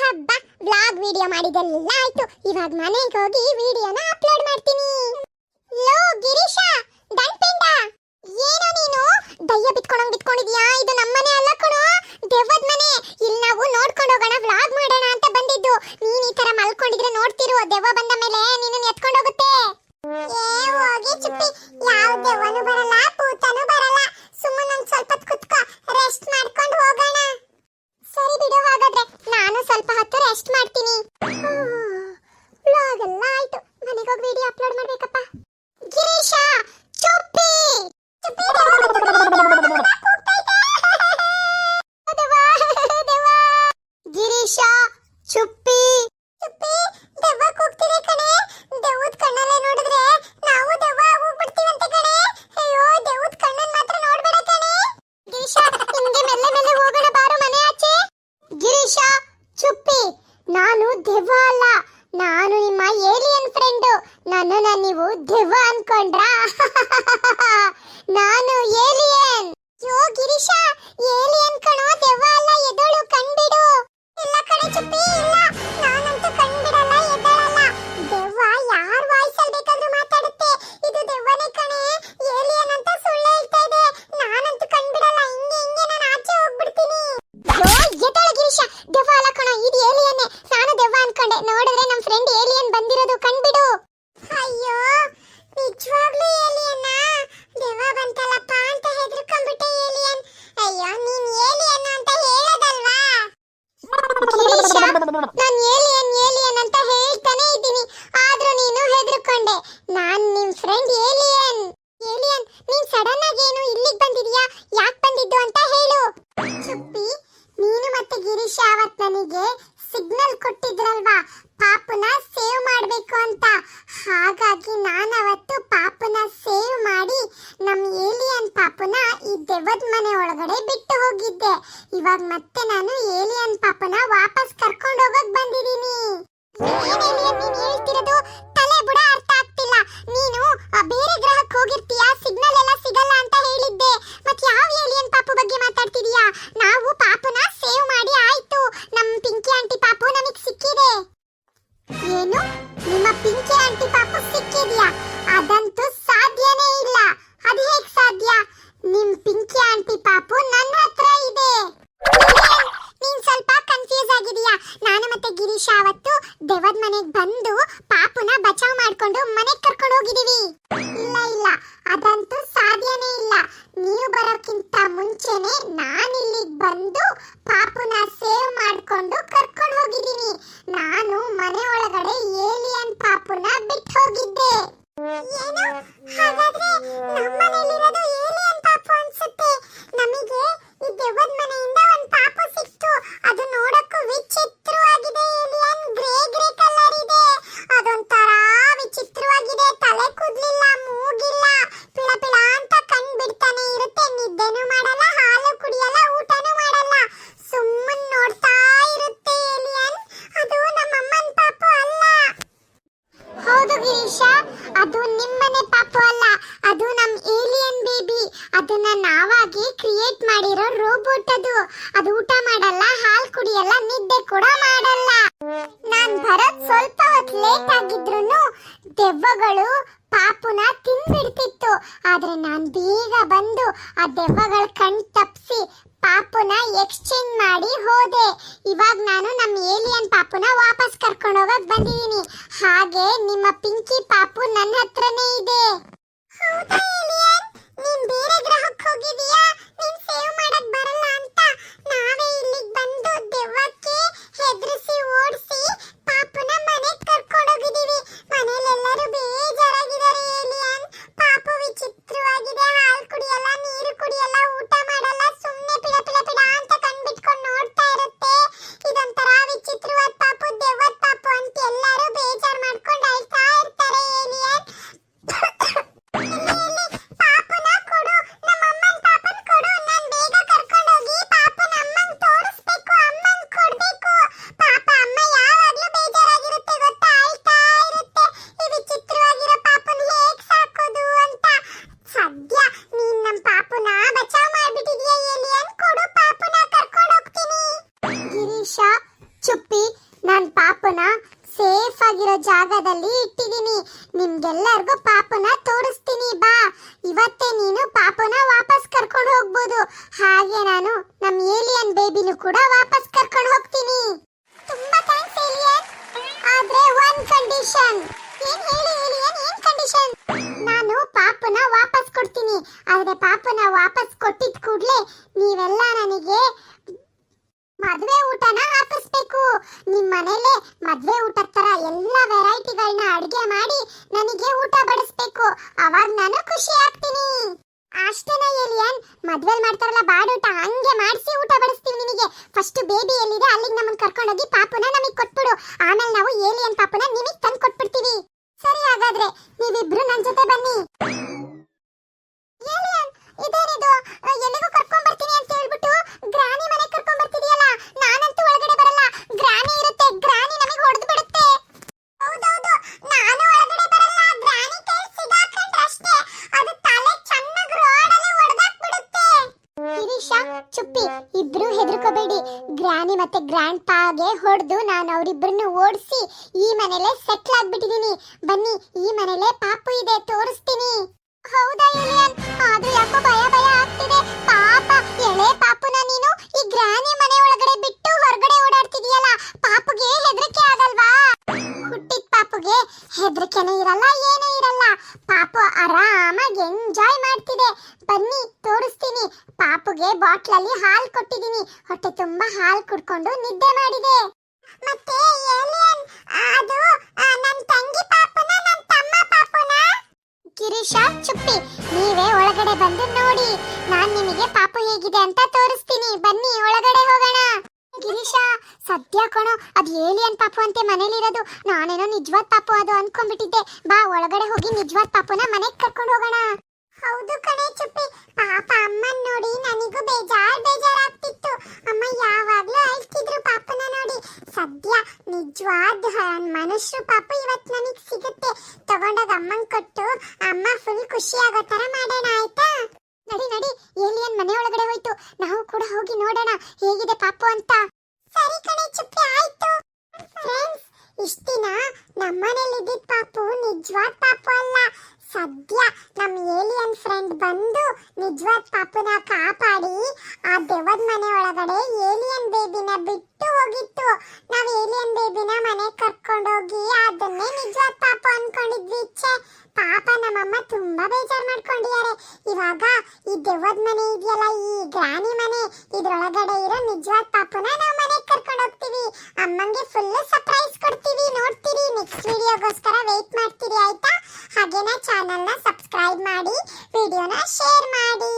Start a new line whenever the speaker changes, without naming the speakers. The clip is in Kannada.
ಹಬ್ಬ ಬ್ಲಾಗ್ ವಿಡಿಯೋ ಮಾಡಿದೆಲ್ಲ ಆಯ್ತು. ಇವಾಗ ಮನೆಗೆ ಹೋಗಿ ವಿಡಿಯೋನ ಅಪ್ಲೋಡ್ ಮಾಡ್ತೀನಿ. ಲೋ, ಗಿರೀಶ ದಣ್ಪಿಂಡ ಏನೋ ನೀನು? ದಯ್ಯ, ಬಿತ್ಕೊಂಡಂಗ್ ಬಿತ್ಕೊಂಡಿದ್ಯಾ? ಇದು ನಮ್ಮನೆ ಅಲ್ಲ ಕಣೋ. ದೆವ್ವದ ಮನೆ. ಇಲ್ಲಿ ನಾವು ನೋಡ್ಕೊಂಡು ಹೋಗೋಣ ಬ್ಲಾಗ್ ಮಾಡೋಣ. give up. ರೆವತ್ ಮನೆ ಒಳಗಡೆ ಬಿಟ್ಟು ಹೋಗಿದ್ದೆ. ಇವಾಗ ಮತ್ತೆ ನಾನು ಏಲಿಯನ್ ಪಾಪನ ವಾಪಸ್ ಕರ್ಕೊಂಡು ಹೋಗಕ್ ಬಂದಿದ್ದೀನಿ ಇಲ್ಲ ಇಲ್ಲ. ಅದಂತೂ ಸಾಧ್ಯನೇ ಇಲ್ಲ. ನೀವು ಬರೋಕ್ಕಿಂತ ಮುಂಚೆನೆ ನಾನು ಇಲ್ಲಿಗೆ ಬಂದು ಆದರೆ ನಾನು ಬೇಗ ಬಂದು ಆ ದೆವ್ವಗಳ ಕಣ್ ತಪ್ಪಿಸಿ ಪಾಪುನ ಎಕ್ಸ್ಚೇಂಜ್ ಮಾಡಿ ಹೋದೆ. ಇವಾಗ ನಾನು ನಮ್ಮ ಏಲಿಯನ್ ಪಾಪುನ ವಾಪಸ್ ಕರ್ಕೊಂಡು ಹೋಗಕ್ ಬಂದಿದ್ದೀನಿ ಹಾಗೆ ನಿಮ್ಮ ಪಿಂಕಿ ಪಾಪು ನನ್ನ ಹತ್ರನೇ ಇದೆ. ಜಾಗದಲ್ಲಿ ಇಟ್ಟಿದ್ದೀನಿ ನಿಮ್ಗೆಲ್ಲರಿಗೂ ಪಾಪನ ತೋರಿಸ್ತೀನಿ, ಬಾ. ಇವತ್ತೇ ನೀನು ಪಾಪನ ವಾಪಸ್ ಕರ್ಕೊಂಡು ಹೋಗ್ಬೋದು. ಹಾಗೆ ನಾನು ನಮ್ಮ ಏಲಿಯನ್ ಬೇಬಿನೂ ಕೂಡ ವಾಪಸ್ ಕರ್ಕೊಂಡು ಹೋಗ್ತೀನಿ. ತುಂಬಾ ಥ್ಯಾಂಕ್ಸ್ ಏಲಿಯನ್. ಆದ್ರೆ ಒನ್ ಕಂಡೀಷನ್ ಏನ್ ಹೇಳಿ, ಏಲಿಯನ್? ಏನ್ ಕಂಡೀಷನ್ ನಾನು ಪಾಪನ ವಾಪಸ್ ಕೊಡ್ತೀನಿ. ಆದ್ರೆ ಪಾಪನ ವಾಪಸ್ ಕೊಟ್ಟಿದ್ ಕೂಡ್ಲೆ ನೀವೆಲ್ಲ ನನಗೆ ಮದ್ವೆ ಊಟನ ಹಾಕಿಸ್ಬೇಕು. ನಿಮ್ ಮನೇಲೆ ಮದುವೆ ಊಟದ ತರ ಎಲ್ಲ ವೆರೈಟಿಗಳನ್ನ ಅಡ್ಗೆ ಮಾಡಿ ನನಗೆ ಊಟ ಬಡಿಸ್ಬೇಕು. ಅವಾಗ ನಾನು ಖುಷಿ ಆಗ್ತೀನಿ. ಅಷ್ಟೇನ ಏಲಿಯನ್ ಮದ್ವೆಲ್ ಮಾಡ್ತಾರಲ್ಲ ಬಾಡೂಟ ಹಂಗೆ ಮಾಡಿಸಿ ಊಟ ಬಡಿಸ್ತೀವಿ ನಿನಗೆ. ಫಸ್ಟ್ ಬೇಬಿ ಎಲ್ಲಿದೆ ಅಲ್ಲಿಗೆ ನಮ್ಮನ್ನ ಕರ್ಕೊಂಡೋಗಿ ಪಾಪುನ ನಮಗೆ ಕೊಟ್ಬಿಡು. ಆಮೇಲೆ ನಾವು ಏಲಿಯನ್ ಪಾಪುನ ನಿಮಗೆ ತಂದು ಕೊಟ್ಬಿಡ್ತೀವಿ. ಸರಿ ಹಾಗಾದ್ರೆ, ನೀವಿಬ್ರು ನನ್ನ ಜೊತೆ ಬನ್ನಿ. ಏಲಿಯನ್, ಇದೇನಿದು? ಎಲ್ಲಿಗೂ ಕರ್ಕೊಂಡ್ ಬರ್ತೀನಿ ಅಂತ ಹೇಳ್ಬಿಟ್ಟು ಗ್ರಾನಿ ಮನೆ ಕರ್ಕೊಂಡ್ ಬರ್ತಿದೀಯಲ್ಲ ನಾನಂತೂ ಒಳಗಡೆ ಬರಲ್ಲ ಗ್ರಾನಿ ಇರುತ್ತೆ ಗ್ರಾನಿ ನಮಗೆ ಹೊಡೆದು ಬಿಡುತ್ತೆ ಹೌದೌದು ನಾನು ಒಳಗಡೆ ಬರಲ್ಲ ಗ್ರಾನಿ ಕೈ ಸಿಗಾಕೊಂಡ್ರೆ ಅಷ್ಟೇ ಅದು ತಲೆ ಚೆನ್ನಾಗಿ ರೋಡಲ್ಲಿ ಹೊಡೆದಾಕ್ ಬಿಡುತ್ತೆ ಗಿರೀಶ ಚುಪ್ಪಿ ಇಬ್ರು ಹೆದರ್ಕೋಬೇಡಿ. ಗ್ರಾನಿ ಮತ್ತೆ ಗ್ರ್ಯಾಂಡ್ ಪಾಗೆ ಹೊಡೆದು ನಾನು ಅವರಿಬ್ಬರನ್ನು ಓಡಿಸಿ ಈ ಮನೇಲೆ ಸೆಟ್ಲ್ ಆಗ್ಬಿಟ್ಟಿದೀನಿ. ಬನ್ನಿ, ಈ ಮನೇಲೆ ಪಾಪು ಇದೆ, ತೋರಿಸ್ತೀನಿ. ಹೌದಾ ಏಲಿಯನ್ ಆದ್ರೂ ಯಾಕೋ ಭಯ ಭಯ ಆಗ್ತಿದೆ. ಪಾಪ, ಎಳೆ ಪಾಪುನ ನೀನು, ಈ ತುಂಬಾ ಹಾಲು ಕುಡ್ಕೊಂಡು ನಿದ್ದೆ ಮಾಡಿದೆ. ಮತ್ತೆ ಏಲಿಯನ್ ಅದು ನನ್ನ ತಂಗಿ ಪಾಪುನ ನನ್ನ ತಮ್ಮ ಪಾಪುನ? ಗಿರೀಶ, ಚುಪ್ಪಿ, ನೀವೇ ಒಳಗಡೆ ಬಂದು ನೋಡಿ. ನಾನು ನಿಮಗೆ ಪಾಪು ಹೇಗಿದೆ ಅಂತ ತೋರಿಸ್ತೀನಿ. ಬನ್ನಿ, ಒಳಗಡೆ ಹೋಗೋಣ. ಗಿರೀಶ, ಸದ್ಯ ಕಣೋ, ಅದು ಏಲಿಯನ್ ಪಾಪು ಅಂತೆ ಮನೇಲಿರೋದು. ನಾನೇನೋ ನಿಜವಾದ ಪಾಪು ಅದು ಅನ್ಕೊಂಡ್ಬಿಟ್ಟಿದ್ದೆ. ಬಾ, ಒಳಗಡೆ ಹೋಗಿ ನಿಜವಾದ ಪಾಪುನ ಮನೆಗೆ ಕರ್ಕೊಂಡು ಹೋಗೋಣ. ಹೌದು ಕಣೆ ಚುಪ್ಪಿ. ಪಾಪ ಅಮ್ಮನ್ ನೋಡಿ ನನಗೂ ಬೇಜಾರ್ ಬೇಜಾರಾಗ್ತಿತ್ತು. ಅಮ್ಮ ಯಾವಾಗ್ಲೂ ಅಳ್ತಿದ್ರು ಪಾಪನ ನೋಡಿ. ಸದ್ಯ ನಿಜವಾದ ಮನುಷ್ಯರು ಪಾಪ ಇವತ್ತು ನನಗೆ ಸಿಗುತ್ತೆ. ತಗೊಂಡಾಗ ಅಮ್ಮಂಗ್ ಕೊಟ್ಟು ಅಮ್ಮ ಫುಲ್ ಖುಷಿ ಆಗೋ ತರ ಮಾಡೋಣ, ಆಯ್ತಾ? ನಡಿ ನಡಿ. ಏಲಿಯನ್ ಮನೆ ಒಳಗಡೆ ಹೋಯ್ತು. ನಾವು ಕೂಡ ಹೋಗಿ ನೋಡೋಣ. ಹೇಗಿದೆ ಪಾಪು ಅಂತ? ಸರಿ ಕಣೆ ಚುಪ್ಪಿ, ಆಯ್ತು. ಫ್ರೆಂಡ್ಸ್ ಇಷ್ಟ ದಿನ ನಮ್ಮನೇಲಿ ಇದ್ದಿದ್ ಪಾಪು ನಿಜವಾದ ಪಾಪು ಅಲ್ಲ. ಸದ್ಯ ನಮ್ ಏಲಿಯನ್ ಫ್ರೆಂಡ್ ಬಂದು ನಿಜವಾದ ಪಾಪುನ ಕಾಪಾಡಿ, ಆ ದೆವ್ವದ ಮನೆ ಒಳಗಡೆ ಏಲಿಯನ್ ಬೇಬಿನ ಬಿಟ್ಟು ಹೋಗಿತ್ತು. ನಾವ್ ಏಲಿಯನ್ ಬೇಬಿನ ಮನೆ ಕರ್ಕೊಂಡೋಗಿ ಅದನ್ನೇ ನಿಜವಾದ ಪಾಪ ಅನ್ಕೊಂಡಿದ್ವಿ. ಛೆ ಪಾಪ ನಮ್ಮಮ್ಮ ತುಂಬಾ ಬೇಜಾರ್ ಮಾಡ್ಕೊಂಡಿದ್ದಾರೆ. ಇವಾಗ ಈ ದೆವ್ವದ ಮನೆ ಇದೆಯಲ್ಲ, ಈ ಗ್ರಾನಿ ಮನೆ, ಇದ್ರೊಳಗಡೆ ಇರೋ ನಿಜವಾದ ಪಾಪುನ ನಾವು ಮನೆಗೆ ಕರ್ಕೊಂಡು ಹೋಗ್ತೀವಿ. ಅಮ್ಮಂಗೆ ಫುಲ್ ಸರ್ಪ್ರೈಸ್ ಕೊಡ್ತೀವಿ. ನೋಡ್ತೀರಿ ನೆಕ್ಸ್ಟ್ ವಿಡಿಯೋಗೋಸ್ಕರ ವೇಟ್ ಮಾಡ್ತೀರಿ, ಆಯ್ತಾ? ಹಾಗೇನ ಚಾನಲ್ನ ಸಬ್ಸ್ಕ್ರೈಬ್ ಮಾಡಿ ವಿಡಿಯೋನ ಶೇರ್ ಮಾಡಿ.